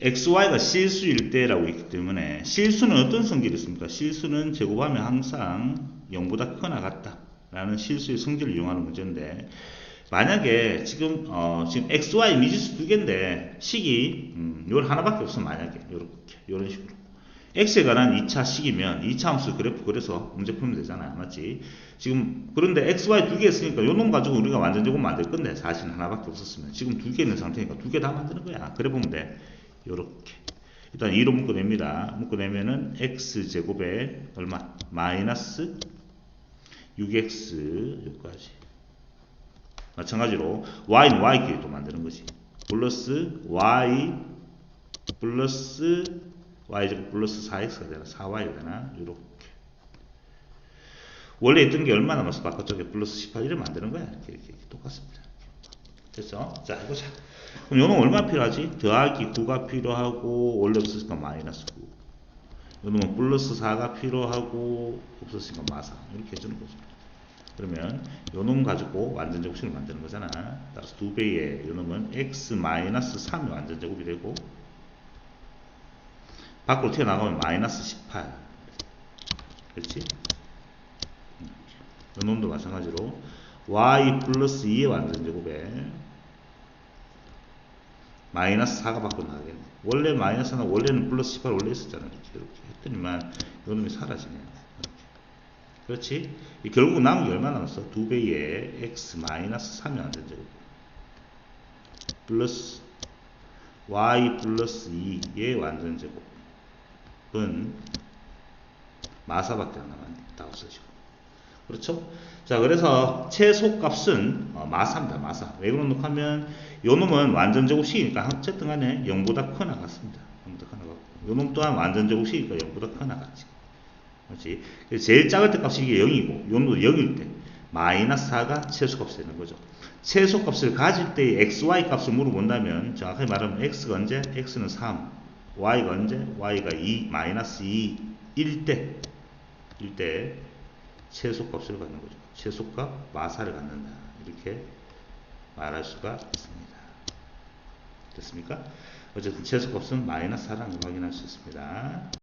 xy가 실수일 때라고 있기 때문에 실수는 어떤 성질이 있습니까? 실수는 제곱하면 항상 0보다 크거나 같다 라는 실수의 성질을 이용하는 문제인데 만약에 지금 어, 지금 x, y 미지수 두 개인데 식이 음, 요 하나밖에 없어 만약에 요렇게 요런 식으로. X에 관한 2차 식이면 2차 함수 그래프 그래서 문제 풀면 되잖아요 맞지? 지금 그런데 x, y 두 개 있으니까 요 놈 가지고 우리가 완전 제곱 만들 건데 사실 하나밖에 없었으면 지금 두 개 있는 상태니까 두 개 다 만드는 거야. 그래 보면 돼 요렇게. 일단 2로 묶어냅니다. 묶어내면은 x 제곱에 얼마? 마이너스 6x 여기까지. 마찬가지로 y는 y끼리 또 만드는 거지. 플러스 y 플러스 y 제곱 플러스 4x가 되나? 4y가 되나? 이렇게. 원래 있던 게 얼마 남았어? 바깥쪽에 플러스 18 이렇게 만드는 거야. 이렇게, 이렇게 똑같습니다 됐죠 자 해보자 그럼 요놈 얼마 필요하지? 더하기 9가 필요하고 원래 없었으니까 마이너스 9 요놈은 플러스 4가 필요하고 없었으니까 마사. 이렇게 해주는 거죠. 그러면 요놈 가지고 완전 제곱식을 만드는 거잖아. 따라서 두 배의 요놈은 x 마이너스 3이 완전 제곱이 되고 밖으로 튀어나가면 마이너스 18. 그렇지? 요놈도 마찬가지로 y 플러스 2의 완전 제곱에 마이너스 4가 밖으로 나가겠네. 원래 마이너스 하나 원래는 플러스 18 원래 있었잖아. 이렇게, 이렇게 했더니만 요놈이 사라지네요. 이렇게. 그렇지? 이 결국 남은 게 얼마 남았어? 두 배의 x 마이너스 3이 완전 제곱 플러스 y 플러스 2의 완전 제곱은 마사밖에 안 남았다고 쓰시고 그렇죠? 자 그래서 최소값은 어, 마사입니다 마사 왜 그러노 하면 요 놈은 완전 제곱식이니까 어쨌든 간에 0보다 크나 같습니다 0보다 크나 같고 요놈 또한 완전 제곱식이니까 0보다 크나 같지 그렇지? 제일 작을 때 값이 이게 0이고 요놈도 0일 때 마이너스 4가 최소값이 되는 거죠. 최소값을 가질 때의 xy 값을 물어본다면 정확하게 말하면 x가 언제? x는 3 y가 언제? y가 2 마이너스 2 1 때, 1때 최소값을 갖는 거죠. 최소값 마사를 갖는다. 이렇게 말할 수가 있습니다. 됐습니까? 어쨌든 최소값은 마이너스 4라는 걸 확인할 수 있습니다.